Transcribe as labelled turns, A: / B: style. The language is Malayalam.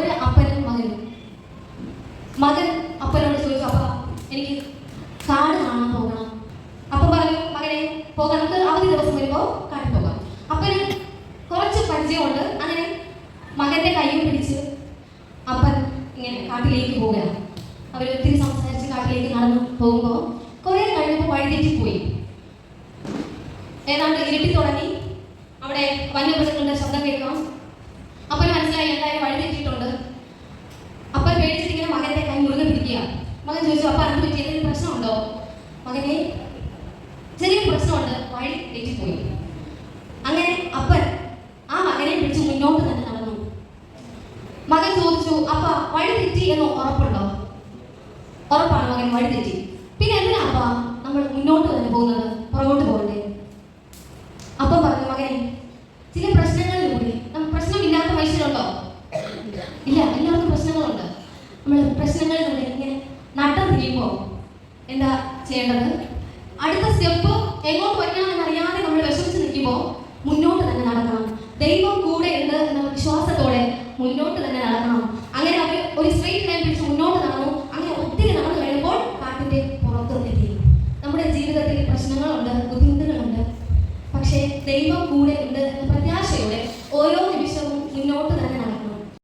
A: ഒരു അപ്പനും മകനും. മകൻ അപ്പനോട് ചോദിച്ചു അപ്പ എനിക്ക് കാട് കാണാൻ പോകണം. അപ്പൻ പറഞ്ഞു മകനെ പോകാം. നമുക്ക് അവധി ദിവസം വരുമ്പോൾ കാട്ടിൽ പോകാം. അപ്പന് കുറച്ച് പരിചയമുണ്ട് അങ്ങനെ മകന്റെ കൈയും പിടിച്ച് അപ്പൻ ഇങ്ങനെ കാട്ടിലേക്ക് പോവുകയാണ്. അവർ ഒത്തിരി സംസാരിച്ച് കാട്ടിലേക്ക് നടന്നു പോകുമ്പോൾ കുറെ കഴിഞ്ഞപ്പോൾ വഴിതെറ്റിപ്പോയി ഏതാണ്ട് ഇരുട്ടി തുടങ്ങി. അവിടെ വന്യമൃഗങ്ങളുടെ മകൻ ചോദിച്ചു അപ്പ അതിന് പറ്റി എന്തെങ്കിലും പ്രശ്നമുണ്ടോ? മകനെ ചെറിയ പ്രശ്നമുണ്ട്. വഴി തെറ്റിപ്പോയി അങ്ങനെ അപ്പൻ ആ മകനെ പിടിച്ച് മുന്നോട്ട് തന്നെ നടന്നു. മകൻ ചോദിച്ചു അപ്പ വഴി തെറ്റി എന്ന് ഉറപ്പുണ്ടോ? ഉറപ്പാണ് മകൻ വഴി തെറ്റി. പിന്നെ എന്തിനാ അപ്പ നമ്മൾ മുന്നോട്ട് തന്നെ പോകുന്നത്? പുറകോട്ട് പോകണ്ടേ? അപ്പ പറഞ്ഞു മകനെ ചില പ്രശ്നങ്ങളിലൂടെ നമുക്ക് പ്രശ്നമില്ലാത്ത മനുഷ്യരുണ്ടോ? ഇല്ല എല്ലാവർക്കും പ്രശ്നങ്ങളുണ്ട്. നമ്മൾ പ്രശ്നങ്ങളിലൂടെ ഇങ്ങനെ നട്ടം തിരിയുമ്പോൾ എന്താ ചെയ്യേണ്ടത്? അടുത്ത സ്റ്റെപ്പ് എങ്ങോട്ട് വയ്ക്കണം എന്നറിയാതെ നമ്മൾ വിഷമിച്ച് നിൽക്കുമ്പോൾ മുന്നോട്ട് തന്നെ നടക്കണം. ദൈവം കൂടെ ഉണ്ട് എന്ന വിശ്വാസത്തോടെ മുന്നോട്ട് തന്നെ നടക്കണം. അങ്ങനെ അവർ ഒരു സ്ട്രെയിറ്റ് ലൈൻ പിടിച്ച് മുന്നോട്ട് നടന്നു. അങ്ങനെ ഒത്തിരി നടന്നു കഴിയുമ്പോൾ കാട്ടിന്റെ പുറത്തു എത്തി. നമ്മുടെ ജീവിതത്തിൽ പ്രശ്നങ്ങളുണ്ട് ബുദ്ധിമുട്ടുകളുണ്ട്.